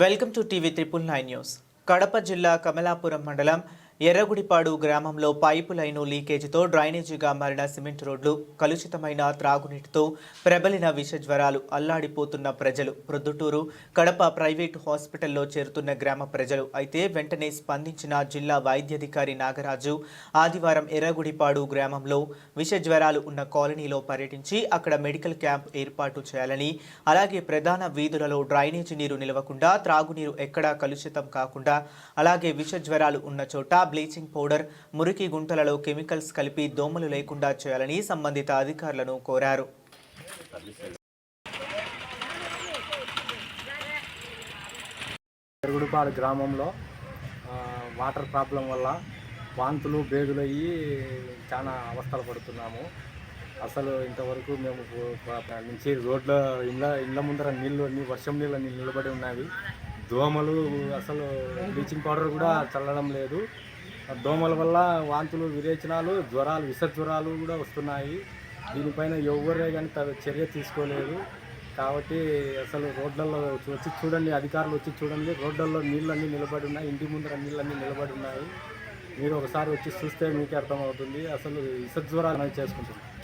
Welcome to TV triple nine news. Kadapa జిల్లా కమలాపురం మండలం ఎర్రగుడిపాడు గ్రామంలో పైపు లైను లీకేజీతో డ్రైనేజీగా మారిన సిమెంట్ రోడ్లు కలుషితమైన త్రాగునీటితో ప్రబలిన విష జ్వరాలు అల్లాడిపోతున్న ప్రజలు. ప్రొద్దుటూరు కడప ప్రైవేటు హాస్పిటల్లో చేరుతున్న గ్రామ ప్రజలు అయితే వెంటనే స్పందించిన జిల్లా వైద్యాధికారి నాగరాజు ఆదివారం ఎర్రగుడిపాడు గ్రామంలో విష జ్వరాలు ఉన్న కాలనీలో పర్యటించి అక్కడ మెడికల్ క్యాంప్ ఏర్పాటు చేయాలని అలాగే ప్రధాన వీధులలో డ్రైనేజీ నీరు నిలవకుండా త్రాగునీరు ఎక్కడా కలుషితం కాకుండా అలాగే విష జ్వరాలు ఉన్న చోట బ్లీచింగ్ పౌడర్ మురికి గుంటలలో కెమికల్స్ కలిపి దోమలు లేకుండా చేయాలని సంబంధిత అధికారులను కోరారు. పెరుగుడుపాడు గ్రామంలో వాటర్ ప్రాబ్లం వల్ల వాంతులు బేగులు అయ్యి చాలా అవస్థలు పడుతున్నాము. అసలు ఇంతవరకు మేము నుంచి రోడ్ల ఇండ్ల ఇండ్ల ముందర నీళ్ళు వర్షం నీళ్ళ నిలబడి ఉన్నవి. దోమలు అసలు బ్లీచింగ్ పౌడర్ కూడా చల్లడం లేదు. దోమల వల్ల వాంతులు విరేచనాలు జ్వరాలు విష జ్వరాలు కూడా వస్తున్నాయి. దీనిపైన ఎవరే కానీ చర్య తీసుకోలేదు. కాబట్టి అసలు రోడ్లలో వచ్చి చూడండి అధికారులు వచ్చి చూడండి. రోడ్లలో నీళ్ళన్నీ నిలబడి ఉన్నాయి. ఇంటి ముందర నీళ్ళన్నీ నిలబడి ఉన్నాయి. మీరు ఒకసారి వచ్చి చూస్తే మీకే అర్థమవుతుంది. అసలు విష జ్వరాలు చేసుకుంటున్నాం